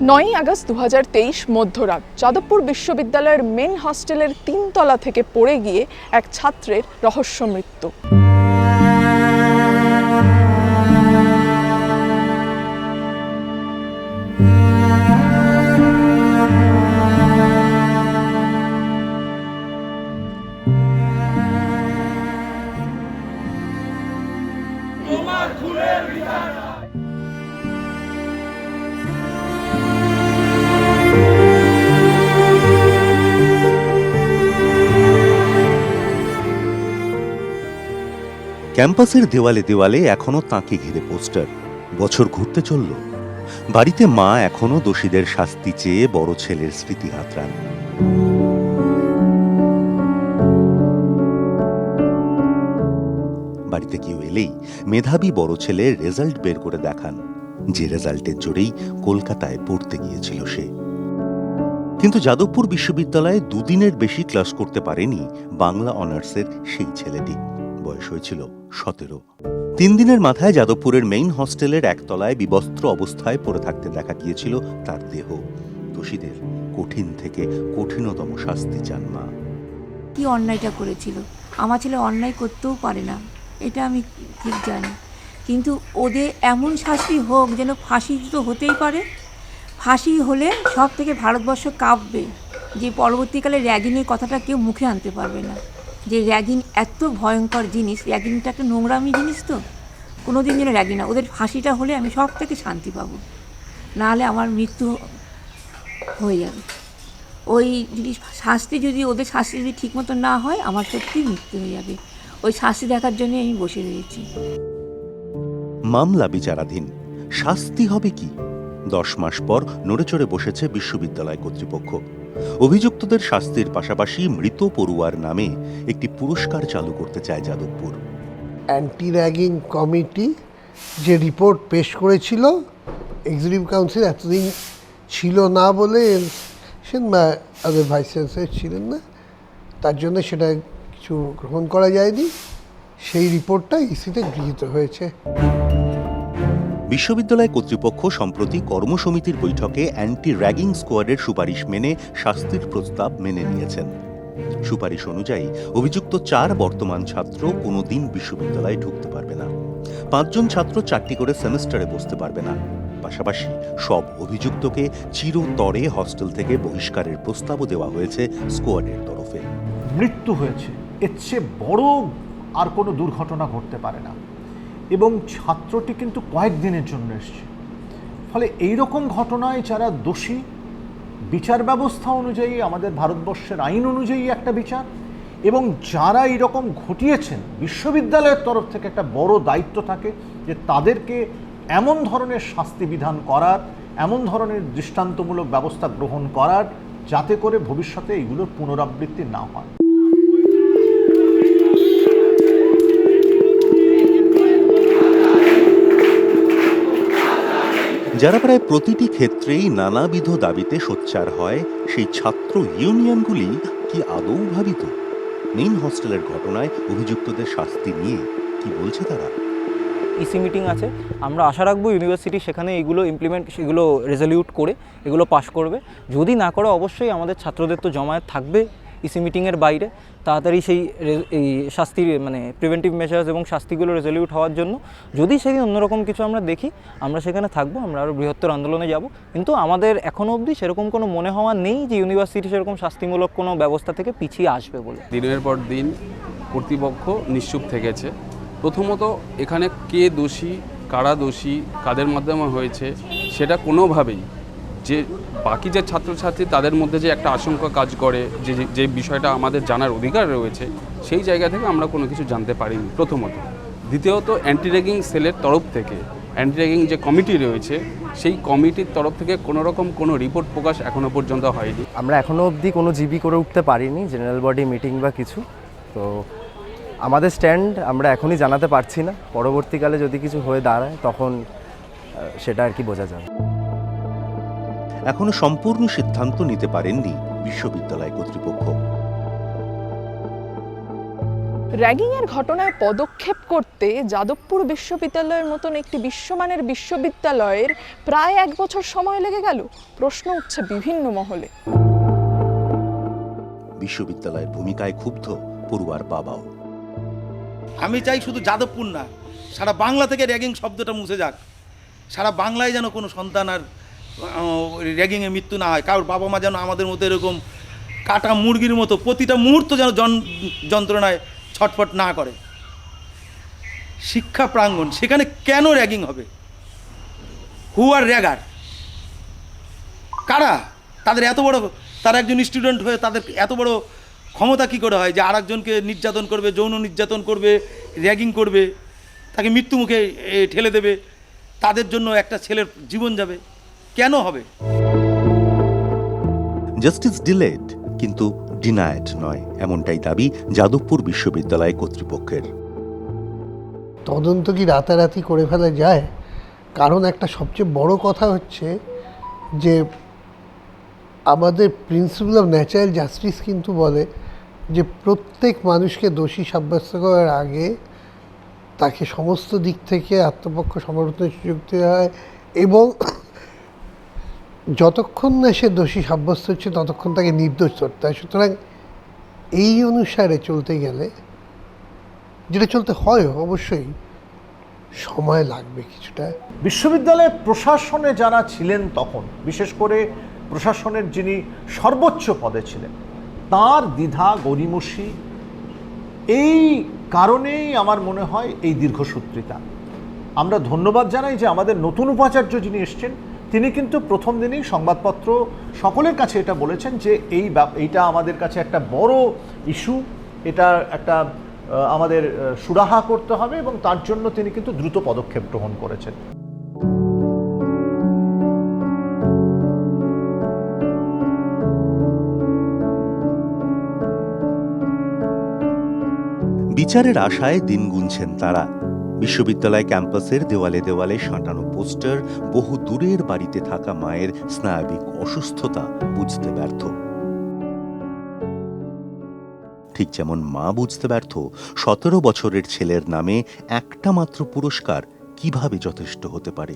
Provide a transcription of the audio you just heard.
নয়ই আগস্ট দু হাজার তেইশ মধ্যরাত যাদবপুর বিশ্ববিদ্যালয়ের মেন হস্টেলের তিনতলা থেকে পড়ে গিয়ে এক ছাত্রের রহস্য মৃত্যু। ক্যাম্পাসের দেওয়ালে দেওয়ালে এখনও তাকে ঘিরে পোস্টার। বছর ঘুরতে চলল। বাড়িতে মা এখনও দোষীদের শাস্তি চেয়ে বড় ছেলের স্মৃতি হাতড়ান। বাড়িতে কেউ এলেই মেধাবী বড় ছেলে রেজাল্ট বের করে দেখান। যে রেজাল্টের জোরেই কলকাতায় পড়তে গিয়েছিল সে। কিন্তু যাদবপুর বিশ্ববিদ্যালয়ে দুদিনের বেশি ক্লাস করতে পারেনি বাংলা অনার্সের সেই ছেলেটি। বয়স হয়েছিল সতেরো। তিন দিনের মাথায় যাদবপুরের মেইন হস্টেলের একতলায় বিবস্ত্র অবস্থায় পড়ে থাকতে দেখা গিয়েছিল তার দেহ। দোষীদের কঠিন থেকে কঠিনতম শাস্তি চান মা। কি অন্যায়টা করেছিল? আমার ছেলে অন্যায় করতেও পারে না, এটা আমি ঠিক জানি। কিন্তু ওদের এমন শাস্তি হোক যেন ফাঁসি তো হতেই পারে। ফাঁসি হলে সব থেকে ভারতবর্ষ কাঁপবে, যে পরবর্তীকালে র্যাগিংয়ের কথাটা কেউ মুখে আনতে পারবে না। যে র্যাগিং এত ভয়ঙ্কর জিনিস র্যাগিংটা একটা নোংরামি জিনিস তো? কোনো দিন যেন র্যাগিং না, ওদের ফাঁসিটা হলে আমি সব থেকে শান্তি পাবো। নাহলে আমার মৃত্যু হয়ে যাবে। ওই যদি শাস্তি যদি ওদের শাস্তি যদি ঠিক মতো না হয়, আমার সত্যি মৃত্যু হয়ে যাবে। ওই শাস্তি দেখার জন্যই আমি বসে রয়েছি। মামলা বিচারাধীন। শাস্তি হবে কি? দশ মাস পর নড়েচড়ে বসেছে বিশ্ববিদ্যালয় কর্তৃপক্ষ। অভিযুক্তদের শাস্তির পাশাপাশি মৃত পড়ুয়ার নামে একটি পুরস্কার চালু করতে চায় যাদবপুর। অ্যান্টি র্যাগিং কমিটি যে রিপোর্ট পেশ করেছিল এক্সিকিউটিভ কাউন্সিল এতদিন ছিল না বলে আমাদের ভাইস চ্যান্সেলর ছিলেন না, তার জন্য সেটা কিছু গ্রহণ করা যায়নি। সেই রিপোর্টটা ইসিতে গৃহীত হয়েছে। বিশ্ববিদ্যালয় কর্তৃপক্ষ সম্প্রতি কর্মসমিতির বৈঠকে অ্যান্টি র্যাগিং স্কোয়াডের সুপারিশ মেনে শাস্তির প্রস্তাব মেনে নিয়েছেন। সুপারিশ অনুযায়ী, অভিযুক্ত চার বর্তমান ছাত্র কোনোদিন বিশ্ববিদ্যালয়ে ঢুকতে পারবে না। পাঁচজন ছাত্র চারটি করে সেমিস্টারে বসতে পারবে না। পাশাপাশি সব অভিযুক্তকে চিরতরে হস্টেল থেকে বহিষ্কারের প্রস্তাবও দেওয়া হয়েছে স্কোয়াডের তরফে। মৃত্যু হয়েছে। এর চেয়ে বড় আর কোনো দুর্ঘটনা ঘটতে পারে না। এবং ছাত্রটি কিন্তু কয়েকদিনের জন্য এসছে। ফলে এই রকম ঘটনায় যারা দোষী, বিচার ব্যবস্থা অনুযায়ী, আমাদের ভারতবর্ষের আইন অনুযায়ী একটা বিচার, এবং যারা এরকম ঘটিয়েছেন, বিশ্ববিদ্যালয়ের তরফ থেকে একটা বড় দায়িত্ব থাকে যে তাদেরকে এমন ধরনের শাস্তি বিধান করার, এমন ধরনের দৃষ্টান্তমূলক ব্যবস্থা গ্রহণ করার, যাতে করে ভবিষ্যতে এগুলোর পুনরাবৃত্তি না হয়। যারা প্রায় প্রতিটি ক্ষেত্রেই নানাবিধ দাবিতে সোচ্চার হয়, সেই ছাত্র ইউনিয়নগুলি কি আদৌ ভাবিত? মেইন হস্টেলের ঘটনায় অভিযুক্তদের শাস্তি নিয়ে কি বলছে তারা? ইসি মিটিং আছে। আমরা আশা রাখব ইউনিভার্সিটি সেখানে এগুলো ইমপ্লিমেন্ট এগুলো রেজলিউট করে, এগুলো পাশ করবে। যদি না করে, অবশ্যই আমাদের ছাত্রদের তো জমায়েত থাকবে। ইসি মিটিংয়ের বাইরে, তাড়াতাড়ি সেই এই শাস্তির মানে প্রিভেন্টিভ মেজার্স এবং শাস্তিগুলো রেজলিউট হওয়ার জন্য যদি সেদিন অন্যরকম কিছু আমরা দেখি, আমরা সেখানে থাকব, আমরা আরও বৃহত্তর আন্দোলনে যাব। কিন্তু আমাদের এখনও অবধি সেরকম কোনো মনে হওয়া নেই যে ইউনিভার্সিটি সেরকম শাস্তিমূলক কোনো ব্যবস্থা থেকে পিছিয়ে আসবে বলে। দিনের পর দিন কর্তৃপক্ষ নিশ্চুপ থেকেছে। প্রথমত এখানে কে দোষী, কারা দোষী, কাদের মাধ্যমে হয়েছে, সেটা কোনোভাবেই যে বাকি যে ছাত্রছাত্রী তাদের মধ্যে যে একটা আশঙ্কা কাজ করে, যে, যে- বিষয়টা আমাদের জানার অধিকার রয়েছে, সেই জায়গা থেকে আমরা কোনো কিছু জানতে পারিনি প্রথমত। দ্বিতীয়ত অ্যান্টি র্যাগিং সেলের তরফ থেকে অ্যান্টি র্যাগিং যে কমিটি রয়েছে, সেই কমিটির তরফ থেকে কোনো রকম কোনো রিপোর্ট প্রকাশ এখনও পর্যন্ত হয়নি। আমরা এখনও অবধি কোনো জিবি করে উঠতে পারিনি জেনারেল বডি মিটিং বা কিছু। তো আমাদের স্ট্যান্ড আমরা এখনই জানাতে পারছি না। পরবর্তীকালে যদি কিছু হয়ে দাঁড়ায়, তখন সেটা আর কি বোঝা যাবে। এখনও সম্পূর্ণ সিদ্ধান্ত নিতে পারেননি বিশ্ববিদ্যালয় কর্তৃপক্ষ। র্যাগিংয়ের ঘটনায় পদক্ষেপ করতে যাদবপুর বিশ্ববিদ্যালয়ের মতন একটি বিশ্বমানের বিশ্ববিদ্যালয়ের প্রায় এক বছর সময় লেগে গেল? প্রশ্ন উঠছে বিভিন্ন মহলে। বিশ্ববিদ্যালয়ের ভূমিকায় ক্ষুব্ধ পড়ুয়ার বাবাও। আমি চাই শুধু যাদবপুর না সারা বাংলা থেকে র্যাগিং শব্দটা মুছে যাক। সারা বাংলায় যেন কোনো সন্তান আর র্যাগিংয়ে মৃত্যু না হয়। কারোর বাবা মা যেন আমাদের মতো এরকম কাটা মুরগির মতো প্রতিটা মুহূর্ত যেন যন্ত্রণায় ছটফট না করে। শিক্ষা প্রাঙ্গণ, সেখানে কেন র্যাগিং হবে? হু আর র্যাগার কারা? তাদের এত বড়, তারা একজন স্টুডেন্ট হয়ে তাদের এত বড় ক্ষমতা কী করে হয় যে আরেকজনকে নির্যাতন করবে, যৌন নির্যাতন করবে র্যাগিং করবে, তাকে মৃত্যুমুখে ঠেলে দেবে, তাদের জন্য একটা ছেলের জীবন যাবে? কেন হবে? জাস্টিস ডিলেড কিন্তু ডিনায়েড নয় এমনটাই দাবি যাদবপুর বিশ্ববিদ্যালয় কর্তৃপক্ষের। তদন্ত কি রাতারাতি করে ফেলা যায়? কারণ একটা সবচেয়ে বড় কথা হচ্ছে যে আমাদের প্রিন্সিপাল অফ ন্যাচারাল জাস্টিস কিন্তু বলে যে প্রত্যেক মানুষকে দোষী সাব্যস্ত করার আগে তাকে সমস্ত দিক থেকে আত্মপক্ষ সমর্থনের সুযোগ দেওয়া হয় এবং যতক্ষণ না সে দোষী সাব্যস্ত হচ্ছে, ততক্ষণ তাকে নির্দোষ ধরতে হয়। সুতরাং এই অনুসারে চলতে গেলে, যেটা চলতে হয় অবশ্যই সময় লাগবে কিছুটা। বিশ্ববিদ্যালয়ের প্রশাসনে যারা ছিলেন তখন, বিশেষ করে প্রশাসনের যিনি সর্বোচ্চ পদে ছিলেন, তার দ্বিধা গরিমসি এই কারণেই আমার মনে হয় এই দীর্ঘসূত্রিতা। আমরা ধন্যবাদ জানাই যে আমাদের নতুন উপাচার্য যিনি এসছেন তিনি কিন্তু প্রথম দিনেই সংবাদপত্র সকলের কাছে এটা বলেছেন যে এই এইটা আমাদের কাছে একটা বড় ইস্যু এটা একটা আমাদের সুরাহা করতে হবে এবং তার জন্য তিনি কিন্তু দ্রুত পদক্ষেপ গ্রহণ করেছেন। বিচারের আশায় দিন গুনছেন তারা। বিশ্ববিদ্যালয় ক্যাম্পাসের দেওয়ালে দেওয়ালে সাঁটানো পোস্টার, বহু দূরের বাড়িতে থাকা মায়ের স্নায়বিক অসুস্থতা বুঝতে ব্যর্থ। ঠিক যেমন মা বুঝতে ব্যর্থ, সতেরো বছরের ছেলের নামে একটা মাত্র পুরস্কার কীভাবে যথেষ্ট হতে পারে?